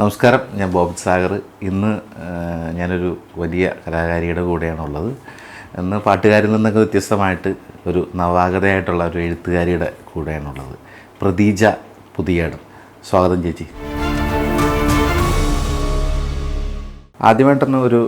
നമസ്കാരം ഞാൻ ബോബ് സാഗർ. ഇന്ന് ഞാനൊരു വലിയ കലാകാരിയുടെ കൂടെയാണുള്ളത്. ഇന്ന് പാട്ടുകാരിൽ നിന്നൊക്കെ വ്യത്യസ്തമായിട്ട് ഒരു നവാഗതയായിട്ടുള്ള ഒരു എഴുത്തുകാരിയുടെ കൂടെയാണുള്ളത്. പ്രതീജ പുതിയടം. സ്വാഗതം ചേച്ചി. ആദ്യമായിട്ടൊന്ന് ഒരു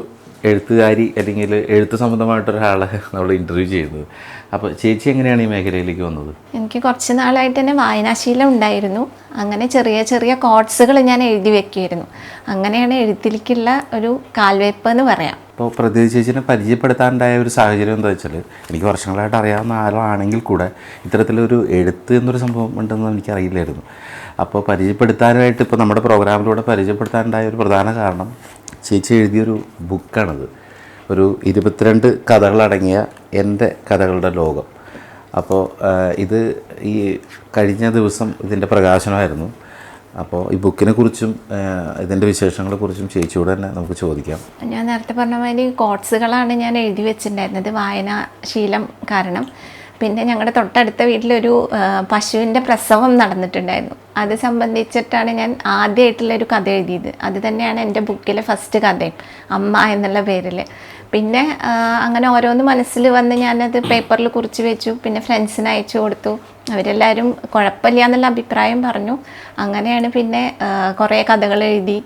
എഴുത്തുകാരി അല്ലെങ്കിൽ എഴുത്ത് സംബന്ധമായിട്ടൊരാളെ നമ്മൾ ഇന്റർവ്യൂ ചെയ്യുന്നത്. അപ്പോൾ ചേച്ചി എങ്ങനെയാണ് ഈ മേഖലയിലേക്ക് വന്നത്? എനിക്ക് കുറച്ച് നാളായിട്ട് തന്നെ വായനാശീലം ഉണ്ടായിരുന്നു. അങ്ങനെ ചെറിയ ചെറിയ കോട്സുകൾ ഞാൻ എഴുതി വെക്കുമായിരുന്നു അങ്ങനെയാണ് എഴുത്തിലേക്കുള്ള ഒരു കാൽവയ്പ് എന്ന് പറയാം. അപ്പോൾ പ്രതീക്ഷ ചേച്ചിനെ പരിചയപ്പെടുത്താനുണ്ടായ ഒരു സാഹചര്യം എന്താ വെച്ചാൽ എനിക്ക് വർഷങ്ങളായിട്ട് അറിയാവുന്ന ആളാണെങ്കിൽ കൂടെ ഇത്തരത്തിലൊരു എഴുത്ത് എന്നൊരു സംഭവം ഉണ്ടെന്ന് എനിക്കറിയില്ലായിരുന്നു. അപ്പോൾ പരിചയപ്പെടുത്താനായിട്ട് ഇപ്പോൾ നമ്മുടെ പ്രോഗ്രാമിലൂടെ പരിചയപ്പെടുത്താനുണ്ടായ ഒരു പ്രധാന കാരണം ചേച്ചി എഴുതിയൊരു ബുക്കാണത്. ഒരു ഇരുപത്തിരണ്ട് കഥകളടങ്ങിയ എന്റെ കഥകളുടെ ലോകം. അപ്പോൾ ഇത് ഈ കഴിഞ്ഞ ദിവസം ഇതിന്റെ പ്രകാശനമായിരുന്നു. അപ്പോൾ ഈ ബുക്കിനെ കുറിച്ചും ഇതിന്റെ വിശേഷങ്ങളെ കുറിച്ചും ചേച്ചിയോട് തന്നെ നമുക്ക് ചോദിക്കാം. ഞാൻ നേരത്തെ പറഞ്ഞ മാതിരി കോട്സുകളാണ് ഞാൻ എഴുതി വെച്ചിട്ടുണ്ടായിരുന്നത്. വായനാശീലം കാരണം. പിന്നെ ഞങ്ങളുടെ തൊട്ടടുത്ത വീട്ടിലൊരു പശുവിന്റെ പ്രസവം നടന്നിട്ടുണ്ടായിരുന്നു. അത് സംബന്ധിച്ചിട്ടാണ് ഞാൻ ആദ്യമായിട്ടുള്ളൊരു കഥ എഴുതിയത്. അത് തന്നെയാണ് എന്റെ ബുക്കിലെ ഫസ്റ്റ് കഥയും. അമ്മ എന്നുള്ള പേരിൽ. പിന്നെ അങ്ങനെ ഓരോന്ന് മനസ്സിൽ വന്ന് ഞാനത് പേപ്പറിൽ കുറിച്ച് വെച്ചു. പിന്നെ ഫ്രണ്ട്സിന് അയച്ചു കൊടുത്തു. അവരെല്ലാവരും കുഴപ്പമില്ല എന്നുള്ള അഭിപ്രായം പറഞ്ഞു. അങ്ങനെയാണ് പിന്നെ കുറേ കഥകൾ എഴുതി.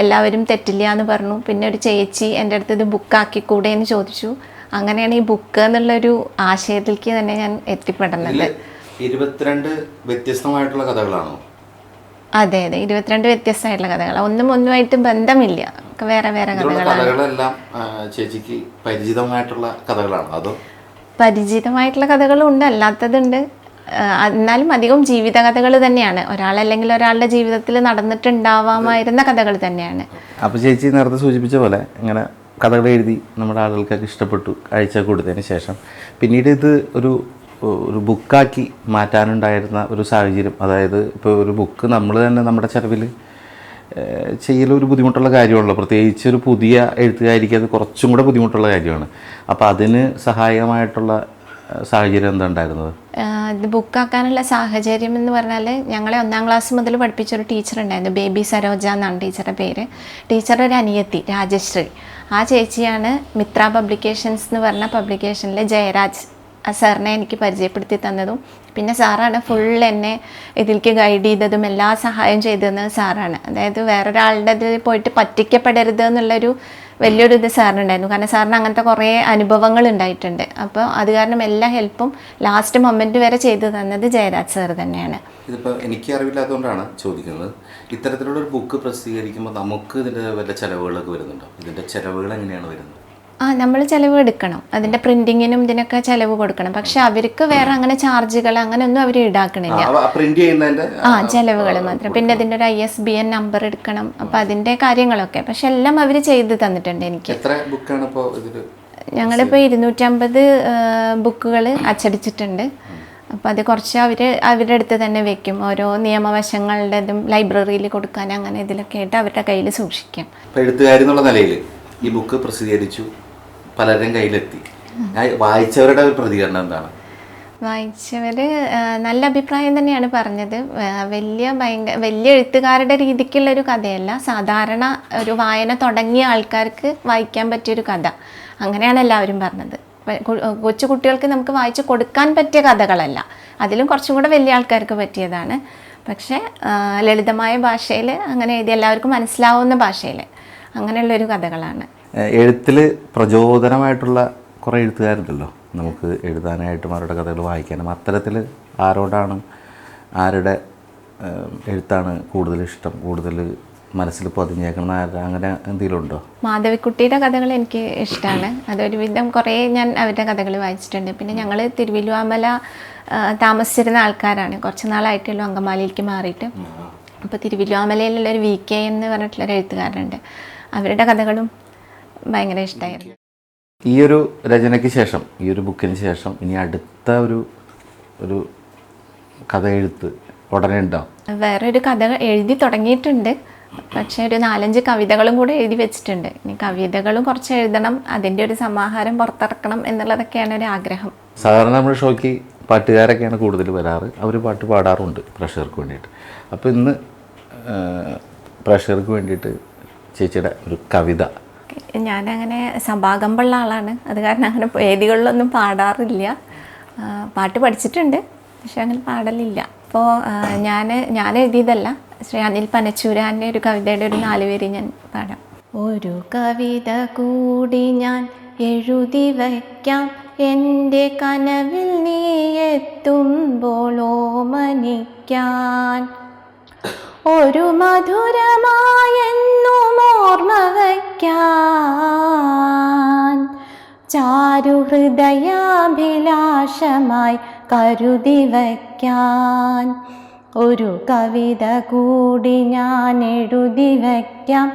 എല്ലാവരും തെറ്റില്ല എന്ന് പറഞ്ഞു. പിന്നെ ഒരു ചേച്ചി എന്റെ അടുത്ത് ഇത് ബുക്കാക്കിക്കൂടെ എന്ന് ചോദിച്ചു. അങ്ങനെയാണ് ഈ ബുക്ക് എന്നുള്ളൊരു ആശയത്തിലേക്ക് തന്നെ ഞാൻ എത്തിപ്പെടുന്നത് ഇരുപത്തിരണ്ട് വ്യത്യസ്തമായിട്ടുള്ള കഥകളാണോ? അതെ അതെ. ഇരുപത്തിരണ്ട് വ്യത്യസ്തമായിട്ടുള്ള കഥകൾ ഒന്നും ഒന്നുമായിട്ട് ബന്ധമില്ല. വേറെ വേറെ കഥകളാണ്. കഥകളെല്ലാം ചേച്ചിക്ക് പരിചിതമായിട്ടുള്ള കഥകളാണോ? അതോ? പരിചിതമായിട്ടുള്ള കഥകളും ഉണ്ട്. അല്ലാത്തതുണ്ട്. എന്നാലും അധികം ജീവിത കഥകൾ തന്നെയാണ്. ഒരാളല്ലെങ്കിൽ ഒരാളുടെ ജീവിതത്തിൽ നടന്നിട്ടുണ്ടാവാമായിരുന്ന കഥകൾ തന്നെയാണ്. അപ്പോൾ ചേച്ചി നേരത്തെ സൂചിപ്പിച്ച പോലെ ഇങ്ങനെ കഥകൾ എഴുതി നമ്മുടെ ആളുകൾക്കൊക്കെ ഇഷ്ടപ്പെട്ടു. കാഴ്ച കൊടുത്തതിന് ശേഷം. പിന്നീട് ഇത് ഒരു ഒരു ബുക്കാക്കി മാറ്റാനുണ്ടായിരുന്ന ഒരു സാഹചര്യം. അതായത് ഇപ്പോൾ ഒരു ബുക്ക് നമ്മൾ തന്നെ നമ്മുടെ ചിലവിൽ ചെയ്യലൊരു ബുദ്ധിമുട്ടുള്ള കാര്യമാണല്ലോ. പ്രത്യേകിച്ച് ഒരു പുതിയ എഴുത്തുകാരിക്ക് അത് കുറച്ചും കൂടെ ബുദ്ധിമുട്ടുള്ള കാര്യമാണ്. അപ്പോൾ അതിന് സഹായകമായിട്ടുള്ള സാഹചര്യം എന്താ ഉണ്ടായിരുന്നത്? ഇത് ബുക്കാക്കാനുള്ള സാഹചര്യം എന്ന് പറഞ്ഞാൽ ഞങ്ങളെ ഒന്നാം ക്ലാസ് മുതൽ പഠിപ്പിച്ചൊരു ടീച്ചർ ഉണ്ടായിരുന്നു ബേബി സരോജ എന്നാണ് ടീച്ചറുടെ പേര്. ടീച്ചറുടെ ഒരു അനിയത്തി രാജശ്രീ. ആ ചേച്ചിയാണ് മിത്ര പബ്ലിക്കേഷൻസ് എന്ന് പറഞ്ഞ പബ്ലിക്കേഷനിലെ ജയരാജ് സാറിനെ എനിക്ക് പരിചയപ്പെടുത്തി തന്നതും. പിന്നെ സാറാണ് ഫുൾ എന്നെ ഇതിലേക്ക് ഗൈഡ് ചെയ്തതും എല്ലാ സഹായം ചെയ്തതെന്ന് സാറാണ്. അതായത് വേറൊരാളുടെ ഇതിൽ പോയിട്ട് പറ്റിക്കപ്പെടരുത് എന്നുള്ളൊരു വലിയൊരു ഇത് സാറിനുണ്ടായിരുന്നു. കാരണം സാറിന് അങ്ങനത്തെ കുറേ അനുഭവങ്ങൾ ഉണ്ടായിട്ടുണ്ട്. അപ്പോൾ അത് കാരണം എല്ലാ ഹെൽപ്പും ലാസ്റ്റ് മൊമെന്റ് വരെ ചെയ്തു തന്നത് ജയരാജ് സാർ തന്നെയാണ്. ഇതിപ്പോൾ എനിക്ക് അറിവില്ലാത്തതുകൊണ്ടാണ് ചോദിക്കുന്നത്. ഇത്തരത്തിലുള്ള ഒരു ബുക്ക് പ്രസിദ്ധീകരിക്കുമ്പോൾ നമുക്ക് ഇതിന്റെ വല്ല ചിലവുകളൊക്കെ വരുന്നുണ്ടോ? ഇതിന്റെ ചിലവുകൾ എങ്ങനെയാണ് വരുന്നത്? ആ നമ്മൾ ചിലവ് എടുക്കണം. അതിന്റെ പ്രിന്റിങ്ങിനും ഇതിനൊക്കെ ചിലവ് കൊടുക്കണം. പക്ഷെ അവർക്ക് വേറെ അങ്ങനെ ചാർജുകൾ അങ്ങനെയൊന്നും അവർ ഈടാക്കണില്ല. ആ ചിലവുകൾ മാത്രം. പിന്നെ അതിന്റെ ഒരു I S B N number എടുക്കണം. അപ്പൊ അതിന്റെ കാര്യങ്ങളൊക്കെ. പക്ഷെ എല്ലാം അവർ ചെയ്ത് തന്നിട്ടുണ്ട് എനിക്ക്. ഞങ്ങളിപ്പോൾ ഇരുന്നൂറ്റമ്പത് ബുക്കുകൾ അച്ചടിച്ചിട്ടുണ്ട്. അപ്പോൾ അത് കുറച്ച് അവർ അവരുടെ അടുത്ത് തന്നെ വെക്കും. ഓരോ നിയമവശങ്ങളുടേതും ലൈബ്രറിയിൽ കൊടുക്കാൻ അങ്ങനെ ഇതിലൊക്കെ ആയിട്ട് അവരുടെ കയ്യിൽ സൂക്ഷിക്കാം. നിലയിൽ ഈ ബുക്ക് പ്രസിദ്ധീകരിച്ചു. പലരുടെയും കയ്യിലെത്തി. വായിച്ചവരുടെ പ്രതികരണം എന്താണ്? വായിച്ചവർ നല്ല അഭിപ്രായം തന്നെയാണ് പറഞ്ഞത്. വലിയ ഭയങ്കര വലിയ എഴുത്തുകാരുടെ രീതിക്കുള്ള ഒരു കഥയല്ല. സാധാരണ ഒരു വായന തുടങ്ങിയ ആൾക്കാർക്ക് വായിക്കാൻ പറ്റിയൊരു കഥ. അങ്ങനെയാണ് എല്ലാവരും പറഞ്ഞത്. കൊച്ചു കുട്ടികൾക്ക് നമുക്ക് വായിച്ചു കൊടുക്കാൻ പറ്റിയ കഥകളല്ല. അതിലും കുറച്ചും കൂടെ വലിയ ആൾക്കാർക്ക് പറ്റിയതാണ്. പക്ഷേ ലളിതമായ ഭാഷയിൽ അങ്ങനെ എഴുതി എല്ലാവർക്കും മനസ്സിലാവുന്ന ഭാഷയിൽ അങ്ങനെയുള്ളൊരു കഥകളാണ്. എഴുത്തിൽ പ്രചോദനമായിട്ടുള്ള കുറേ എഴുത്തുകാരുണ്ടല്ലോ. നമുക്ക് എഴുതാനായിട്ടും അവരുടെ കഥകൾ വായിക്കാനും അത്തരത്തിൽ ആരോടാണ് ആരുടെ എഴുത്താണ് കൂടുതൽ ഇഷ്ടം കൂടുതൽ മനസ്സിൽ പതിഞ്ഞേക്കണം അങ്ങനെ എന്തെങ്കിലും ഉണ്ടോ? മാധവിക്കുട്ടിയുടെ കഥകൾ എനിക്ക് ഇഷ്ടമാണ് അതൊരുവിധം കുറേ ഞാൻ അവരുടെ കഥകൾ വായിച്ചിട്ടുണ്ട്. പിന്നെ ഞങ്ങൾ തിരുവല്ലുവാമല താമസിച്ചിരുന്ന ആൾക്കാരാണ്. കുറച്ച് നാളായിട്ടുള്ളൂ അങ്കമാലിയിലേക്ക് മാറിയിട്ട്. അപ്പോൾ തിരുവല്ലുവാമലയിലുള്ള ഒരു വി കെ എന്ന് പറഞ്ഞിട്ടുള്ളൊരു എഴുത്തുകാരുണ്ട് അവരുടെ കഥകളും ഭയങ്കര ഇഷ്ടമായിരുന്നു ഈ ഒരു രചനയ്ക്ക് ശേഷം ഈ ഒരു ബുക്കിന് ശേഷം ഇനി അടുത്ത ഒരു ഒരു കഥ എഴുത്ത് ഉടനെ ഉണ്ടാവും വേറെ ഒരു കഥ എഴുതി തുടങ്ങിയിട്ടുണ്ട്. പക്ഷെ ഒരു നാലഞ്ച് കവിതകളും കൂടെ എഴുതി വെച്ചിട്ടുണ്ട്. ഇനി കവിതകളും കുറച്ച് എഴുതണം അതിന്റെ ഒരു സമാഹാരം പുറത്തിറക്കണം എന്നുള്ളതൊക്കെയാണ് ഒരു ആഗ്രഹം. സാധാരണ നമ്മുടെ ഷോയ്ക്ക് പാട്ടുകാരൊക്കെയാണ് കൂടുതൽ വരാറ്. അവർ പാട്ട് പാടാറുണ്ട് പ്രഷർക്ക് വേണ്ടിയിട്ട്. അപ്പോൾ ഇന്ന് പ്രഷർക്ക് വേണ്ടിയിട്ട് ചേച്ചിയുടെ ഒരു കവിത ഞാനങ്ങനെ സഭാകമ്പുള്ള ആളാണ്. അത് കാരണം അങ്ങനെ വേദികളിലൊന്നും പാടാറില്ല. പാട്ട് പഠിച്ചിട്ടുണ്ട്. പക്ഷെ അങ്ങനെ പാടലില്ല. അപ്പോൾ ഞാൻ ഞാൻ എഴുതിയതല്ല. ശ്രീ അനിൽ പനച്ചൂരാന്റെ ഒരു കവിതയുടെ ഒരു നാല് പേര് ഞാൻ പാടാം. ഒരു കവിത കൂടി ഞാൻ എഴുതി വയ്ക്കാം. എന്റെ കനവിൽ നീ എത്തുമ്പോൾ ഓമനിക്കാൻ. ഒരു മധുരമായെന്നും ഓർമ്മ വയ്ക്കാൻ. ചാരുഹൃദയാഭിലാഷമായി കരുതി വയ്ക്കാൻ. ഒരു കവിത കൂടി ഞാൻ എഴുതി വയ്ക്കാം.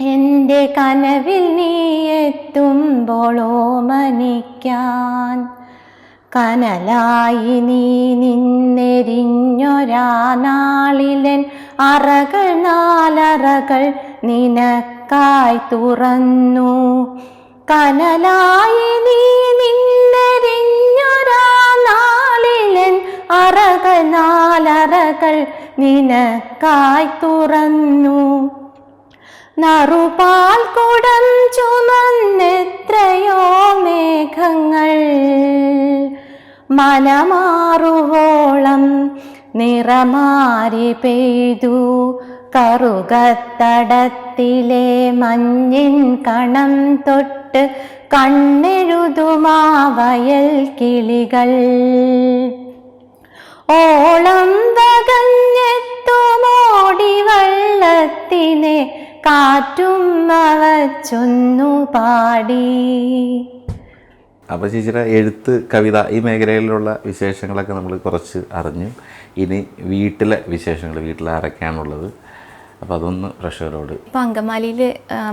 എന്റെ കനവിൽ നീ എത്തുമ്പോൾ ഓമനിക്കാൻ. കനലായി നീ നിന്നെരിഞ്ഞൊരാ നാളിലൻ അറകൾ നാലറകൾ നിനക്കായി തുറന്നു. കനലായി നീ നിന്നെരിഞ്ഞൊരാ നാളിലൻ അറകൾ നാലറകൾ നിനക്കായി തുറന്നു. നറുപാൽ കുടം ചുമന്നെത്രയോ മേഘങ്ങൾ മനമാറുവോളം നിറമാരി പെയ്തു. കറുകത്തടത്തിലെ മഞ്ഞിൻ കണം തൊട്ട് കണ്ണെഴുതുമാവയൽ കിളികൾ. ഓളം വകഞ്ഞെത്തുമോടി വള്ളത്തിനെ കാറ്റും അവച്ചൊന്നു പാടി. അപ്പോൾ ചേച്ചിയുടെ എഴുത്ത് കവിത ഈ മേഖലയിലുള്ള വിശേഷങ്ങളൊക്കെ നമ്മൾ കുറച്ച് അറിഞ്ഞു ഇനി വീട്ടിലെ വിശേഷങ്ങൾ വീട്ടിൽ ആരൊക്കെയാണുള്ളത്? അപ്പോൾ അതൊന്ന് പ്രഷറോട്. ഇപ്പോൾ അങ്കമാലിയിൽ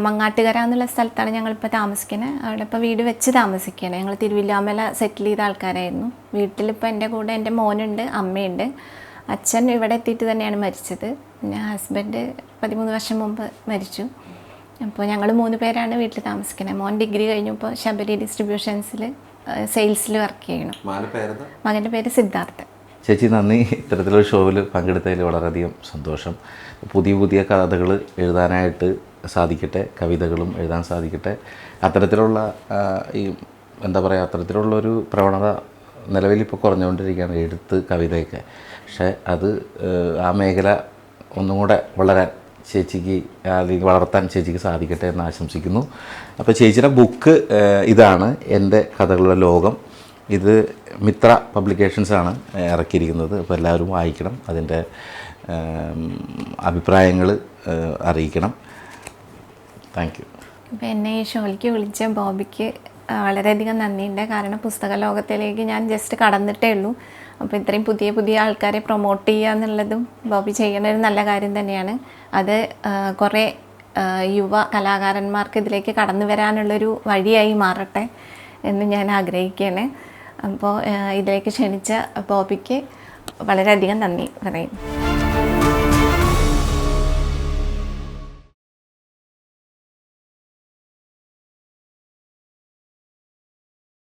മങ്ങാട്ടുകര എന്നുള്ള സ്ഥലത്താണ് ഞങ്ങളിപ്പോൾ താമസിക്കുന്നത് അവിടെ ഇപ്പോൾ വീട് വെച്ച് താമസിക്കുകയാണ് ഞങ്ങൾ തിരുവില്ലാമല സെറ്റിൽ ചെയ്ത ആൾക്കാരായിരുന്നു. വീട്ടിലിപ്പോൾ എന്റെ കൂടെ എന്റെ മോനുണ്ട് അമ്മയുണ്ട്. അച്ഛൻ ഇവിടെ എത്തിയിട്ട് തന്നെയാണ് മരിച്ചത്. പിന്നെ ഹസ്ബൻഡ് പതിമൂന്ന് വർഷം മുമ്പ് മരിച്ചു. അപ്പോൾ ഞങ്ങൾ മൂന്ന് പേരാണ് വീട്ടിൽ താമസിക്കുന്നത്. മോൻ ഡിഗ്രി കഴിഞ്ഞപ്പോൾ ശബരി ഡിസ്ട്രിബ്യൂഷൻസിൽ സെയിൽസിൽ വർക്ക് ചെയ്യണം മകന്റെ പേര് സിദ്ധാർത്ഥൻ ചേച്ചി നന്ദി. ഇത്തരത്തിലൊരു ഷോയിൽ പങ്കെടുത്തതിൽ വളരെയധികം സന്തോഷം. പുതിയ പുതിയ കഥകൾ എഴുതാനായിട്ട് സാധിക്കട്ടെ കവിതകളും എഴുതാൻ സാധിക്കട്ടെ. അത്തരത്തിലുള്ള ഈ എന്താ പറയുക അത്തരത്തിലുള്ളൊരു പ്രവണത നിലവിലിപ്പോൾ കുറഞ്ഞുകൊണ്ടിരിക്കുകയാണ് എഴുത്ത് കവിതയൊക്കെ. പക്ഷേ അത് ആ മേഖല ഒന്നും കൂടെ വളരാൻ ചേച്ചിക്ക് അല്ലെങ്കിൽ വളർത്താൻ ചേച്ചിക്ക് സാധിക്കട്ടെ എന്ന് ആശംസിക്കുന്നു. അപ്പോൾ ചേച്ചിയുടെ ബുക്ക് ഇതാണ് എന്റെ കഥകളുടെ ലോകം. ഇത് മിത്ര പബ്ലിക്കേഷൻസാണ് ഇറക്കിയിരിക്കുന്നത്. അപ്പോൾ എല്ലാവരും വായിക്കണം അതിന്റെ അഭിപ്രായങ്ങൾ അറിയിക്കണം. Thank you. അപ്പോൾ എന്നെ ഈ ഷോയ്ക്ക് വിളിച്ച ബോബിക്ക് വളരെയധികം നന്ദിയുണ്ട്. കാരണം പുസ്തക ലോകത്തിലേക്ക് ഞാൻ ജസ്റ്റ് കടന്നിട്ടേ ഉള്ളൂ. അപ്പോൾ ഇത്രയും പുതിയ പുതിയ ആൾക്കാരെ പ്രൊമോട്ട് ചെയ്യുക എന്നുള്ളതും ബോബി ചെയ്യണ ഒരു നല്ല കാര്യം തന്നെയാണ്. അത് കുറേ യുവ കലാകാരന്മാർക്ക് ഇതിലേക്ക് കടന്നു വരാനുള്ളൊരു വഴിയായി മാറട്ടെ എന്ന് ഞാൻ ആഗ്രഹിക്കുകയാണ്. അപ്പോൾ ഇതിലേക്ക് ക്ഷണിച്ച ബോബിക്ക് വളരെയധികം നന്ദി പറയും